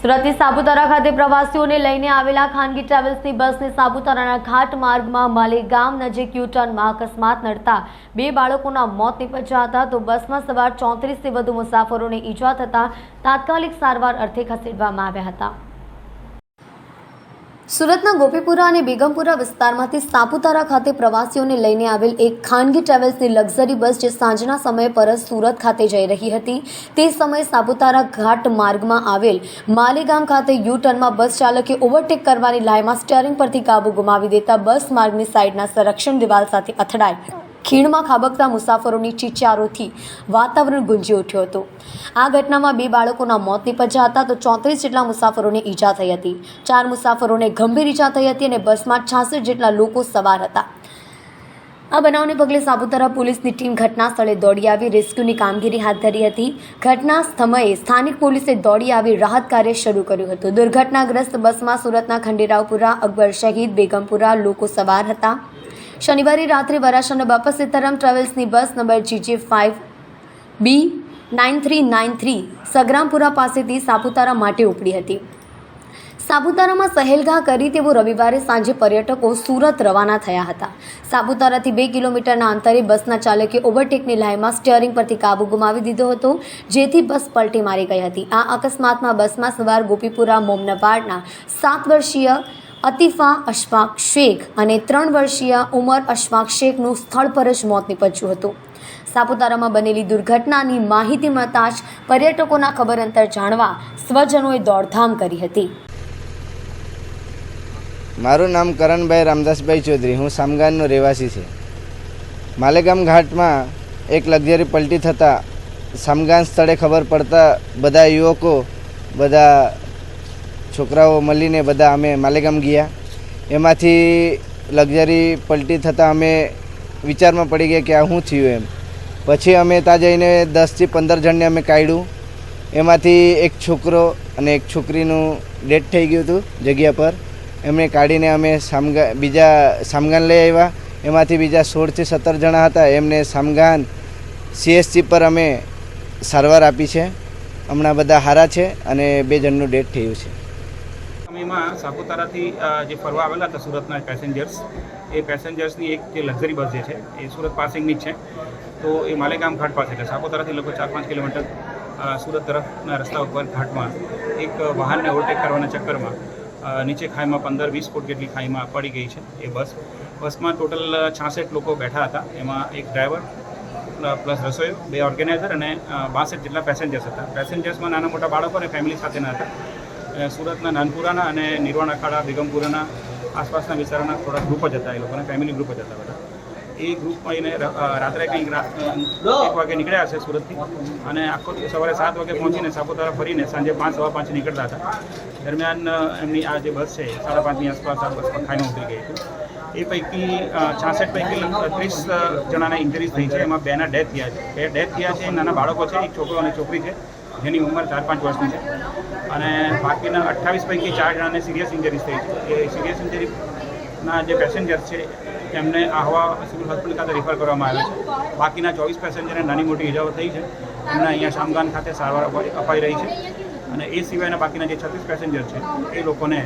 સુરતથી સાપુતારા ખાતે પ્રવાસીઓને લઈને આવેલા ખાનગી ટ્રાવેલ્સની બસને સાપુતારાના ઘાટ માર્ગમાં માલેગામ નજીક યુટર્નમાં અકસ્માત નડતા બે બાળકોના મોત નીપજ્યા હતા. તો બસમાં સવાર ચોત્રીસથી વધુ મુસાફરોને ઈજા થતાં તાત્કાલિક સારવાર અર્થે ખસેડવામાં આવ્યા હતા. સુરતના ગોપીપુરા અને બેગમપુરા વિસ્તારમાંથી સાપુતારા ખાતે પ્રવાસીઓને લઈને આવેલ એક ખાનગી ટ્રાવેલ્સની લક્ઝરી બસ જે સાંજના સમયે પરત સુરત ખાતે જઈ રહી હતી, તે સમયે સાપુતારા ઘાટ માર્ગમાં આવેલ માલેગામ ખાતે યુ ટર્નમાં બસ ચાલકે ઓવરટેક કરવાની લાઈમાં સ્ટેરિંગ પરથી કાબુ ગુમાવી દેતા બસ માર્ગની સાઇડના સંરક્ષણ દિવાલ સાથે અથડાઈ. ખીણમાં ખાબકતા મુસાફરોની ચીચારોથી વાતાવરણ ગુંજી ઉઠ્યું હતું. આ ઘટનામાં બે બાળકોના મોત નિપજ્યા હતા તો ચોત્રીસ જેટલા મુસાફરોને ઈજા થઈ હતી. ચાર મુસાફરોને ગંભીર ઈજા થઈ હતી અને બસમાં છાસઠ જેટલા લોકો સવાર હતા. આ બનાવને પગલે સાપુતારા પોલીસની ટીમ ઘટના સ્થળે દોડી આવી, રેસ્ક્યુની કામગીરી હાથ ધરી હતી. ઘટના સમયે સ્થાનિક પોલીસે દોડી આવી, રાહત કાર્ય શરૂ કર્યું હતું. દુર્ઘટનાગ્રસ્ત બસમાં સુરતના ખંડેરાવપુરા, અકબર શહીદ, બેગમપુરા લોકો સવાર હતા. શનિવારે રાત્રે વરાછાના Bapa Sitaram ટ્રાવેલ્સની bus number GJ five B nine three nine three Sagrampura પાસેથી સાપુતારા માટે ઉપડી હતી. સાપુતારામાં સહેલગાહ કરી તેઓ રવિવારે સાંજે પર્યટકો સુરત રવાના થયા હતા. સાપુતારાથી બે કિલોમીટરના અંતરે બસના ચાલકે ઓવરટેકની લાઇનમાં સ્ટીયરિંગ પરથી કાબુ ગુમાવી દીધો હતો, જેથી બસ પલટી મારી ગઈ હતી. આ અકસ્માતમાં બસમાં સવાર ગોપીપુરા મોમનવાડના સાત વર્ષીય અતિફા અશફાક શેખ અને ત્રણ વર્ષીય ઉમર અશફાક શેખનું સ્થળ પર જ મોત નીપજ્યું હતું. સાપુતારામાં બનેલી દુર્ઘટનાની માહિતી મળતા જ પર્યટકોના ખબર અંતર જાણવા સ્વજનોએ દોડધામ કરી હતી. મારું નામ કરણભાઈ રામદાસભાઈ ચૌધરી. હું સામગાનનો રહેવાસી છે. માલેગામ ઘાટમાં એક લક્ઝરી પલટી થતાં સામગાન સ્થળે ખબર પડતા બધા યુવકો, બધા છોકરાઓ મળીને બધા અમે માલેગામ ગયા. એમાંથી લક્ઝરી પલટી થતાં અમે વિચારમાં પડી ગયા કે આ શું થયું એમ. પછી અમે ત્યાં જઈને દસથી પંદર જણને અમે કાઢ્યું. એમાંથી એક છોકરો અને એક છોકરીનું ડેથ થઈ ગયું હતું જગ્યા પર. એમને કાઢીને અમે સામગા બીજા સામગાન લઈ આવ્યા. એમાંથી બીજા સોળથી સત્તર જણા હતા. એમને સામગાન સીએસસી પર અમે સારવાર આપી છે. હમણાં બધા હારા છે અને બે જણનું ડેથ થયું છે. સમયમાં સાપુતારાથી જે ફરવા આવેલા હતા સુરતના પેસેન્જર્સ એ પેસેન્જર્સની એક જે લક્ઝરી બસ જે છે, એ સુરત પાસિંગની જ છે. તો એ માલેગામ ઘાટ પાસે એટલે સાપુતારાથી લગભગ ચાર પાંચ કિલોમીટર સુરત તરફના રસ્તા ઉપર ઘાટમાં એક વાહનને ઓવરટેક કરવાના ચક્કરમાં નીચે ખાઈમાં પંદર વીસ ફૂટ જેટલી ખાઈમાં પડી ગઈ છે એ બસ. બસમાં ટોટલ છાસઠ લોકો બેઠા હતા. એમાં એક ડ્રાઈવર પ્લસ રસોઈયો બે ઓર્ગેનાઇઝર અને બાસઠ જેટલા પેસેન્જર્સ હતા. પેસેન્જર્સમાં નાના મોટા બાળકો અને ફેમિલી સાથેના હતા. સુરતના નાનપુરાના અને નિર્વાણ અખાડા બેગમપુરાના આસપાસના વિસ્તારોના થોડા ગ્રુપ જ હતા એ લોકોના ફેમિલી ગ્રુપ જ હતા બધા. એ ગ્રુપમાં એને રાત્રે કંઈક એક વાગે નીકળ્યા હશે સુરતથી અને આખો સવારે સાત વાગે પહોંચીને સાપુતારા ફરીને સાંજે પાંચ, સવા પાંચ નીકળતા હતા. દરમિયાન એમની આ જે બસ છે, સાડા પાંચની આસપાસ આ બસમાં ખાઈમાં ઉતરી ગઈ હતી. એ પૈકી છાસઠ પૈકી ત્રીસ જણાના ઇન્જરીઝ થઈ છે. એમાં બેના ડેથ થયા છે. બે ડેથ થયા છે નાના બાળકો છે, એક છોકરો અને છોકરી છે. જેની ઉંમર ચાર પાંચ વર્ષની છે. અને બાકીના અઠ્ઠાવીસ પૈકી ચાર જણાને સિરિયસ ઇન્જરીઝ થઈ છે. એ સિરિયસ ઇન્જરીના જે પેસેન્જર છે એમને આહવા સિવિલ હોસ્પિટલ ખાતે રિફર કરવામાં આવે છે. બાકીના ચોવીસ પેસેન્જરને નાની મોટી ઇજાઓ થઈ છે. એમને અહીંયા શામગાન ખાતે સારવાર અપાઈ રહી છે. અને એ સિવાયના બાકીના જે છત્રીસ પેસેન્જર છે, એ લોકોને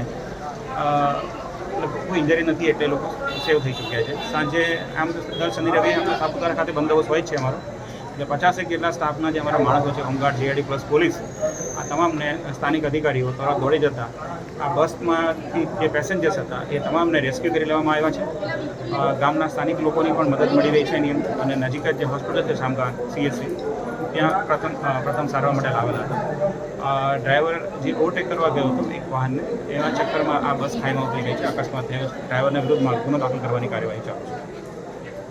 કોઈ ઇન્જરી નથી એટલે લોકો સેવ થઈ ચૂક્યા છે. સાંજે આમ દર શનિ રવિ સાપુતારા ખાતે બંદોબસ્ત હોય છે અમારો. એટલે પચાસેક જેટલા સ્ટાફના જે અમારા માણસો છે, હોમગાર્ડ જીઆઈડી પ્લસ પોલીસ, આ તમામને સ્થાનિક અધિકારીઓ તરફ દોડી જતા, આ બસમાંથી જે પેસેન્જર્સ હતા, એ તમામને રેસ્ક્યુ કરી લેવામાં આવ્યા છે. ગામના સ્થાનિક લોકોની પણ મદદ મળી રહી છે એની અને નજીક જ જે હોસ્પિટલ છે શામગાન સીએસસી ત્યાં પ્રથમ પ્રથમ સારવાર માટે લાવેલા હતા. ડ્રાઈવર જે ઓવરટેક કરવા ગયો હતો, એક વાહનને, એના ચક્કરમાં આ બસ ખાઈમાં ઉતરી ગઈ છે. અકસ્માત થયો છે. ડ્રાઈવરના વિરુદ્ધમાં ગુનો દાખલ કરવાની કાર્યવાહી ચાલુ છે.